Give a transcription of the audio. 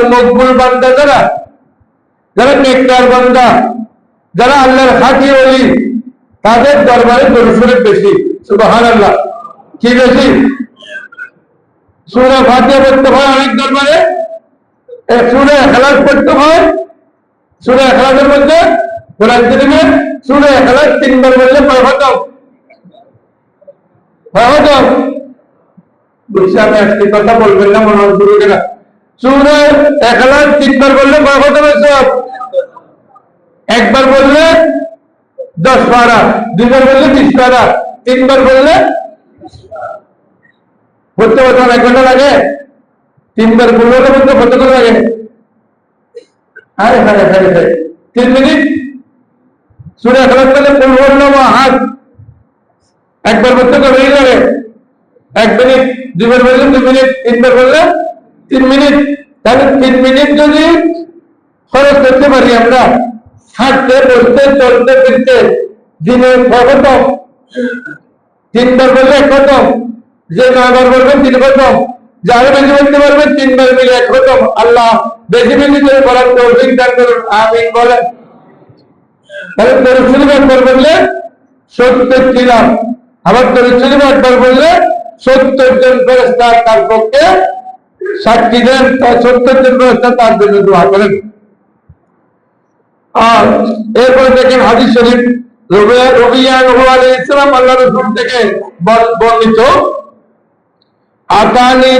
আল্লাহর মকবুল বান্দা যারা যারা নেককার বান্দা, যারা আল্লাহর হাকি ওলি, তাদের দরবারে দরুদ বেশি, সুবহানাল্লাহ। কি বেশি? সুরা ফাতিহা পড়তে হয় অনেক দরবারে। সুরে খেলাস পড়তে হয়। সুরে খেলাসের মধ্যে কোরআন শরীফে সুরে খেলাস তিনবার বললে কয় খতম কয় খতম বুঝছি আমি একটি কথা বলবেন না, মনে হয় কেনা সুরে খেলাস তিনবার বললে কয় খতম সব। একবার বললে দশ পারা, দুইবার বললে বিশ পারা, তিনবার বললে পড়তে পড়তে এক ঘণ্টা লাগে। তিনবার বললে বলতে কতক্ষণ লাগে? আরে হারে তিন মিনিট। সুরে খেলার তাহলে বলল হাত। একবার বলতে তো হয়ে যাবে এক মিনিট, দুইবার বললে দুই মিনিট, তিনবার বললে তিন মিনিট, তাহলে তিন মিনিট যদি খরচ করতে পারি আমরা, হাঁটতে বলতে চলতে, ফিরতে দিনে খতম তিনবার বললে খতম যে নয়বার বলবেন তিন খতম যারা বেশি বলতে পারবেন তিনবার মিলে এক খতম আল্লাহ বেশি বেশি করে বলার তৌফিক দান করুন, আমিন বলেন। তাহলে তরুণ একবার বললে সত্তর ছিলাম আবার তরুণ একবার বললে সত্তর জন ফেরেস্তা তার পক্ষে সাক্ষী সত্যের তার সত্তর জন ফেরেস্তা তার জন্য দোয়া করেন। আর এরপরে দেখেন হাদিস শরীফ ইসলাম আল্লাহ থেকে বর্ণিত আকানি